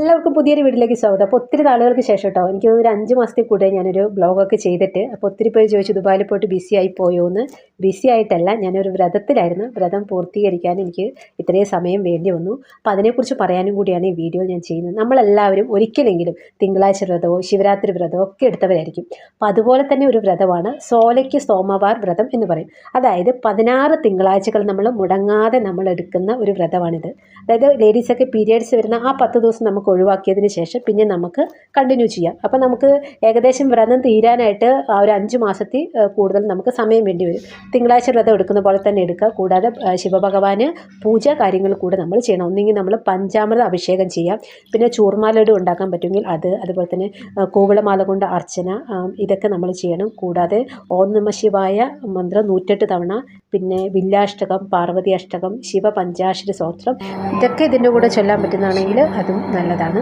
എല്ലാവർക്കും പുതിയൊരു വീട്ടിലേക്ക് സ്വാഗതം. അപ്പോൾ ഒത്തിരി നാളുകൾക്ക് ശേഷം കേട്ടോ എനിക്ക് ഒരു അഞ്ച് മാസത്തിൽ കൂടെ ഞാനൊരു ബ്ലോഗൊക്കെ ചെയ്തിട്ട് അപ്പോൾ ഒത്തിരി പേര് ചോദിച്ചു ദുബായിൽ പോയിട്ട് ബിസി ആയി പോയോ എന്ന് ബിസി ആയിട്ടല്ല ഞാനൊരു വ്രതത്തിലായിരുന്നു. വ്രതം പൂർത്തീകരിക്കാൻ എനിക്ക് ഇത്രയും സമയം വേണ്ടി വന്നു. അപ്പോൾ അതിനെക്കുറിച്ച് പറയാനും കൂടിയാണ് ഈ വീഡിയോ ഞാൻ ചെയ്യുന്നത്. നമ്മളെല്ലാവരും ഒരിക്കലെങ്കിലും തിങ്കളാഴ്ച വ്രതമോ ശിവരാത്രി വ്രതമോ ഒക്കെ എടുത്തവരായിരിക്കും. അപ്പോൾ അതുപോലെ തന്നെ ഒരു വ്രതമാണ് സോലയ്ക്ക് സോമവാർ വ്രതം എന്ന് പറയും. അതായത് പതിനാറ് തിങ്കളാഴ്ചകൾ നമ്മൾ മുടങ്ങാതെ നമ്മൾ എടുക്കുന്ന ഒരു വ്രതമാണിത്. അതായത് ലേഡീസൊക്കെ പീരിയഡ്സ് വരുന്ന ആ പത്ത് ദിവസം നമുക്ക് ഒഴിവാക്കിയതിന് ശേഷം പിന്നെ നമുക്ക് കണ്ടിന്യൂ ചെയ്യാം. അപ്പോൾ നമുക്ക് ഏകദേശം വ്രതം തീരാനായിട്ട് ആ ഒരു അഞ്ച് മാസത്തിൽ കൂടുതൽ നമുക്ക് സമയം വേണ്ടി വരും. തിങ്കളാഴ്ച വ്രതം എടുക്കുന്ന പോലെ തന്നെ എടുക്കുക കൂടാതെ ശിവഭഗവാന് പൂജ കാര്യങ്ങൾ കൂടെ നമ്മൾ ചെയ്യണം. ഒന്നെങ്കിൽ നമ്മൾ പഞ്ചാമൃത അഭിഷേകം ചെയ്യാം. പിന്നെ ചൂർമാലഡു ഉണ്ടാക്കാൻ പറ്റുമെങ്കിൽ അത് അതുപോലെ തന്നെ കോവിളമാല കൊണ്ട് അർച്ചന ഇതൊക്കെ നമ്മൾ ചെയ്യണം. കൂടാതെ ഓം നമ ശിവായ മന്ത്രം നൂറ്റെട്ട് തവണ. പിന്നെ വില്ലാഷ്ടകം പാർവതി അഷ്ടകം ശിവ പഞ്ചാക്ഷരി സ്തോത്രം. ഇതൊക്കെ ഇതിന്റെ കൂടെ ചൊല്ലാൻ പറ്റുന്നതാണെങ്കിൽ അതും നല്ലതാണ്.